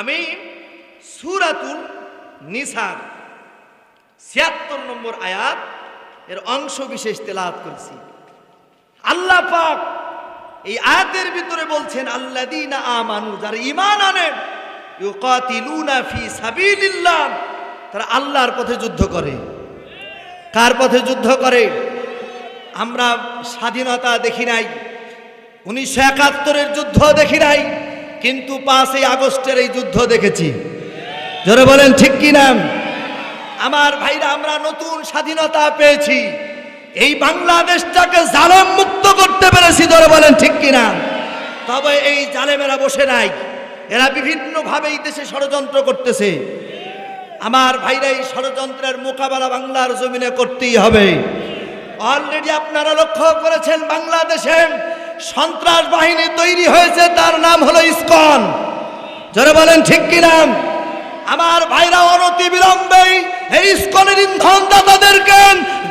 আমি সুরাতুল নিসার, ছিয়াত্তর নম্বর আয়াত, এর অংশ বিশেষ তেলাওয়াত করেছি। আল্লাহ পাক এই আয়াতের ভিতরে বলছেন, আল্লাযীনা আমানু যারা ঈমান আনেন তারা আল্লাহর পথে যুদ্ধ করে। কার পথে যুদ্ধ করে? আমরা স্বাধীনতা দেখি নাই, উনিশশো একাত্তরের যুদ্ধ দেখি নাই। কিন্তু পাঁচই আগস্টের এই যুদ্ধ দেখেছি। জোরে বলেন, ঠিক কি নাম আমার ভাইরা, আমরা নতুন স্বাধীনতা পেয়েছি। এই বাংলাদেশটাকে জালেম মুক্ত করতে পেরেছি ধরে বলেন, ঠিক কিনা তবে এই জালেমেরা বসে নাই। এরা বিভিন্নভাবে এই দেশে ষড়যন্ত্র করতেছে। আমার ভাইরা, এই ষড়যন্ত্রের মোকাবেলা বাংলার জমিনে করতেই হবে। অলরেডি আপনারা লক্ষ্য করেছেন, বাংলাদেশে সন্ত্রাস বাহিনী তৈরি হয়েছে, তার নাম হলো ইস্কন। জোরে বলেন, ঠিক কি নাম? আমার ভাইরা অনতি বিলম্বেই এই ইসকনের ইন্ধন দাতাদেরকে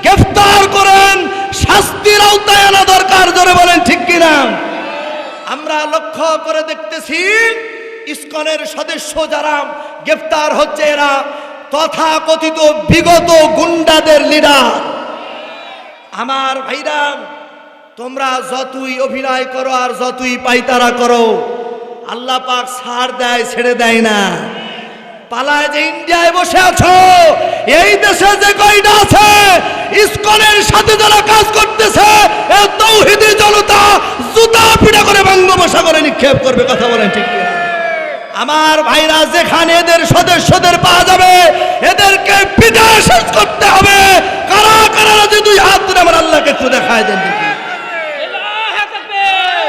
গ্রেফতার করেন, শাস্তির আওতায় আনা দরকার, জোরে বলেন, ঠিক কি নাম? আমরা লক্ষ্য করে দেখতেছি, ইস্কনের সদস্য যারা গ্রেফতার হচ্ছে, এরা তথাকথিত বিগত গুন্ডাদের লিডার। আমার ভাইরা তোমরা যতই অভিনয় করো আর যতই পাইতারা করো, আল্লাহ পাক ছাড় দেয়, ছেড়ে দেয় না। পালায় যে ইন্ডিয়ায় বসে আছো, এই দেশে যে কয়টা আছে, ইসকনের সাথে যারা কাজ করতেছে তৌহিদি জনতা জুতা পিটা করে বঙ্গোপসা করে নিক্ষেপ করবে, কথা বলেন ঠিক আমার ভাইরা, যেখানে এদের সদস্যদের পাওয়া যাবে, এদেরকে বিদায় শেষ করতে হবে। কারা কারা যদি দুই হাত ধরে আমার আল্লাহকে একটু দেখায় দেন দেখি আল্লাহ তাকবীর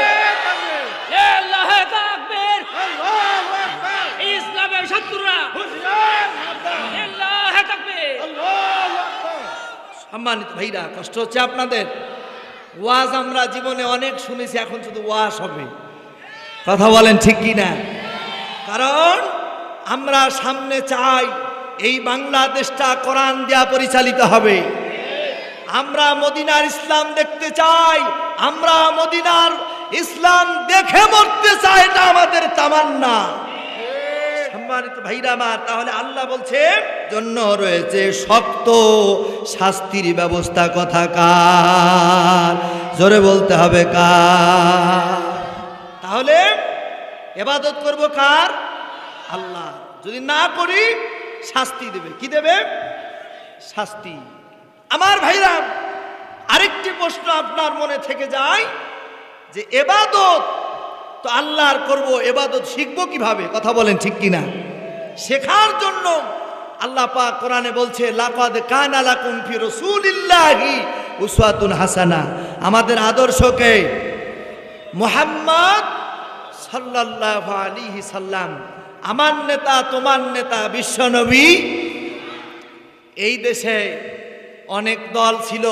আল্লাহ তাকবীর ইসলামের শত্রুরা আল্লাহ তাকবীর সম্মানিত ভাইরা, কষ্ট হচ্ছে আপনাদের? ওয়াজ আমরা জীবনে অনেক শুনেছি, এখন শুধু ওয়াজ হবে। কথা বলেন ঠিক কি না কারণ আমরা সামনে চাই এই বাংলাদেশটা কোরআন দেয়া পরিচালিত হবে। আমরা মদিনার ইসলাম দেখতে চাই, আমরা মদিনার ইসলাম দেখে মরতে চাই, এটা আমাদের তামান্না। সম্মানিত ভাইরা আমার, তাহলে আল্লাহ বলছে জন্য রয়েছে শক্ত শাস্তির ব্যবস্থা কথা কার? জোরে বলতে হবে কার? তাহলে এবাদত করব কার? আল্লাহ। যদি না করি, শাস্তি দেবে। কি দেবে? শাস্তি। আমার ভাইরা, আরেকটি প্রশ্ন আপনার মনে থেকে যায় যে, এবাদত তো আল্লাহর করব, এবাদত শিখব কীভাবে? কথা বলেন ঠিক কিনা? শেখার জন্য আল্লাহ পাক কোরআনে বলছে, লাকাদ কানা লাকুম ফি রাসূলিল্লাহি উসওয়াতুন হাসানা। আমাদের আদর্শকে মুহাম্মদ সাল্লাল্লাহু আলাইহি সাল্লাম। আমার নেতা, তোমার নেতা বিশ্বনবী এই দেশে অনেক দল ছিল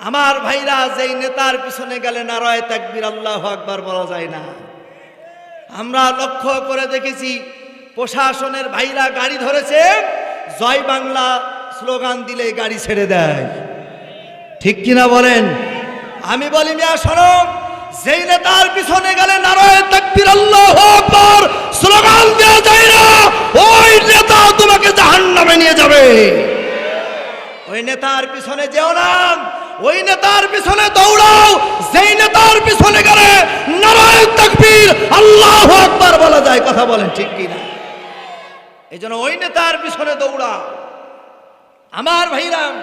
আমার ভাইরা যেই নেতার পিছনে গেলে নারায় তাকবির, আল্লাহ আকবার বলা যায় না। আমরা লক্ষ্য করে দেখেছি, প্রশাসনের ভাইরা গাড়ি ধরেছে, জয় বাংলা স্লোগান দিলে গাড়ি ছেড়ে দেয়। ঠিক কিনা বলেন? আমি বলি, মিয়া সরম যেই নেতার পিছনে গেলে নারায় তাকবির, আল্লাহ আকবার স্লোগান দেওয়া যায় না, ওই নেতা তোমাকে জাহান্নামে নিয়ে যাবে। ওই নেতার পিছনে যেও না ওই নেতার পিছনে দৌড়াও, যেই নেতার পিছনে গেলে নারায়ণ তাকবীর আল্লাহ আকবার বলা যায়, কথা বলেন ঠিক কি না এই জন্য ওই নেতার পিছনে দৌড়াও। আমার ভাইরাম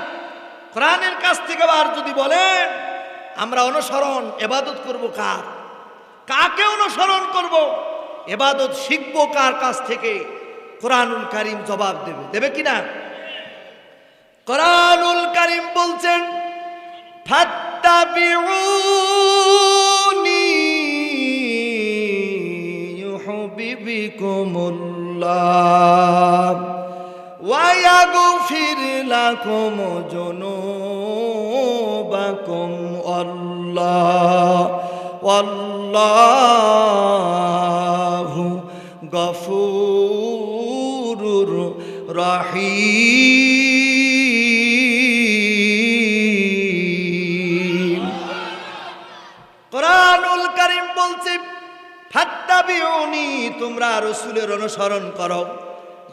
কোরআনের কাছ থেকে আবার যদি বলেন, আমরা অনুসরণ, এবাদত করব কার? কাকে অনুসরণ করব? এবাদত শিখব কার কাছ থেকে? কোরআনুল কারিম জবাব দেবে। দেবে কিনা? কোরআনুল কারিম বলছেন ফাত্তাবিউনি ইউহিব্বুকুমুল্লাহ ওয়া ইয়াগফির লাকুম যুনুবাকুম আল্লাহ ওয়াল্লাহু গফুরুর রহিম। বলছে, ফাত্তাবিউনি, তোমরা রসুলের অনুসরণ করো।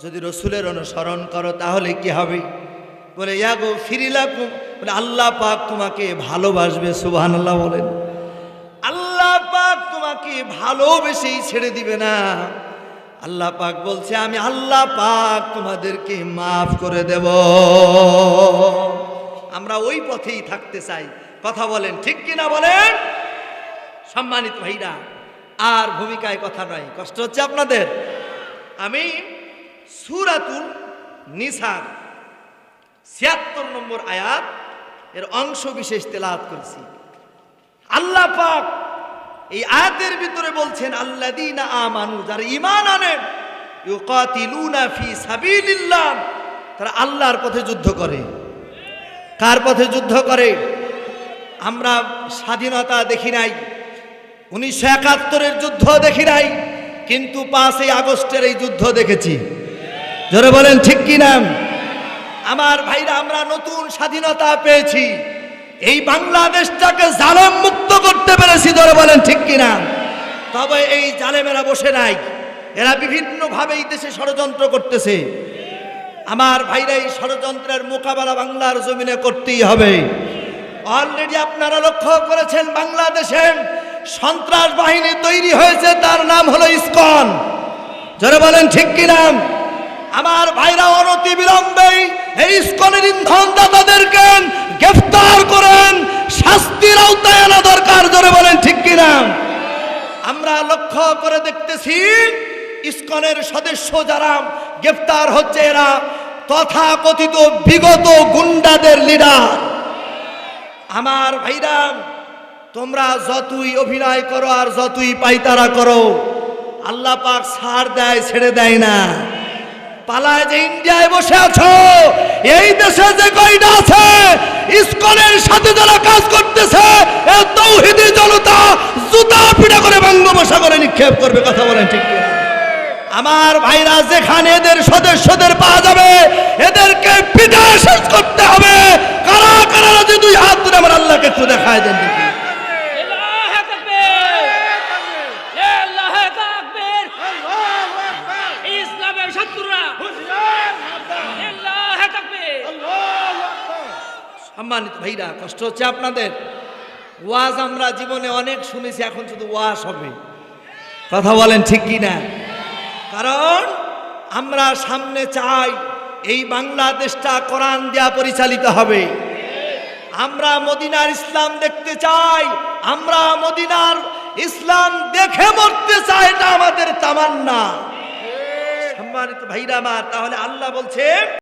যদি রসুলের অনুসরণ করো, তাহলে কি হবে? বলে, ইয়াগো ফিরিলাকুম। বলে, আল্লাহ পাক তোমাকে ভালোবাসবে। সুবহানাল্লাহ বলেন। আল্লাহ পাক তোমাকে ভালোবেসেই ছেড়ে দিবে না। আল্লাহ পাক বলছে, আমি আল্লাহ পাক তোমাদেরকে মাফ করে দেব। আমরা ওই পথেই থাকতে চাই। কথা বলেন, ঠিক কি না বলেন? সম্মানিত ভাইরা, আর ভূমিকায় কথা নয় কষ্ট হচ্ছে আপনাদের? আমি সুরাতুল নিসার, ছিয়াত্তর নম্বর আয়াত, এর অংশ বিশেষ তেলাত করেছি। আল্লাহ পাক এই আয়াতের ভিতরে বলছেন আল্লা আল্লাদিনা আমানু যারা ইমান আনেন ফি তারা আল্লাহর পথে যুদ্ধ করে। কার পথে যুদ্ধ করে? আমরা স্বাধীনতা দেখি নাই। উনিশশো একাত্তরের যুদ্ধ দেখি নাই, কিন্তু পাঁচই আগস্টের এই যুদ্ধ দেখেছি। জোরে বলেন, ঠিক কি নাম আমার ভাইরা, আমরা নতুন স্বাধীনতা পেয়েছি। এই বাংলাদেশটাকে জালেম মুক্ত করতে পেরেছি ধরে বলেন, ঠিক কি কিনা তবে এই জালেমেরা বসে নাই। এরা বিভিন্নভাবে এই দেশে ষড়যন্ত্র করতেছে। আমার ভাইরা, এই ষড়যন্ত্রের মোকাবেলা বাংলার জমিনে করতেই হবে। অলরেডি আপনারা লক্ষ্য করেছেন বাংলাদেশে সন্ত্রাস বাহিনী তৈরি হয়েছে, তার নাম হলো ইসকন। যারা বলেন, ঠিক কি নাম আমার ভাইরা অনতি বিলম্বেই এই ইসকনের ইন্ধন দাতাদেরকে গ্রেফতার করেন, শাস্তির আওতায় আনা দরকার, জোরে বলেন, ঠিক কি নাম আমরা লক্ষ্য করে দেখতেছি, ইসকনের সদস্য যারা গ্রেফতার হচ্ছে, এরা তথাকথিত বিগত গুন্ডাদের লিডার। আমার ভাইরা তোমরা যতই অভিনয় করো আর যতই পাইতারা করো, আল্লাহ পাক ছাড় দেয়, ছেড়ে দেয় না। পালায় যে ইন্ডিয়ায় বসে আছো, এই দেশে যে কয়টা আছে, ইসকনের সাথে যারা কাজ করতেছে তৌহিদি জনতা জুতা পিটা করে বঙ্গোপসাগরে নিক্ষেপ করবে, কথা বলেন ঠিক আমার ভাইরা যেখানে এদের সদস্যদের পাওয়া যাবে এদেরকে পিঠা শেষ করতে হবে কারা কারা যদি দুই হাত ধরে আমার আল্লাহকে একটু দেখায় দেন দেখি ইলাহে তাকবীর হে আল্লাহ তাকবীর ইসলামের শত্রুরা ইলাহে তাকবীর সম্মানিত ভাইরা, কষ্ট হচ্ছে আপনাদের? ওয়াজ আমরা জীবনে অনেক শুনেছি, এখন শুধু ওয়াজ হবে। কথা বলেন ঠিক কি না কারণ আমরা সামনে চাই এই বাংলাদেশটা কোরআন দেয়া পরিচালিত হবে। আমরা মদিনার ইসলাম দেখতে চাই, আমরা মদিনার ইসলাম দেখে মরতে চাই, এটা আমাদের তামান্না। সম্মানিত ভাইরা আমার, তাহলে আল্লাহ বলছে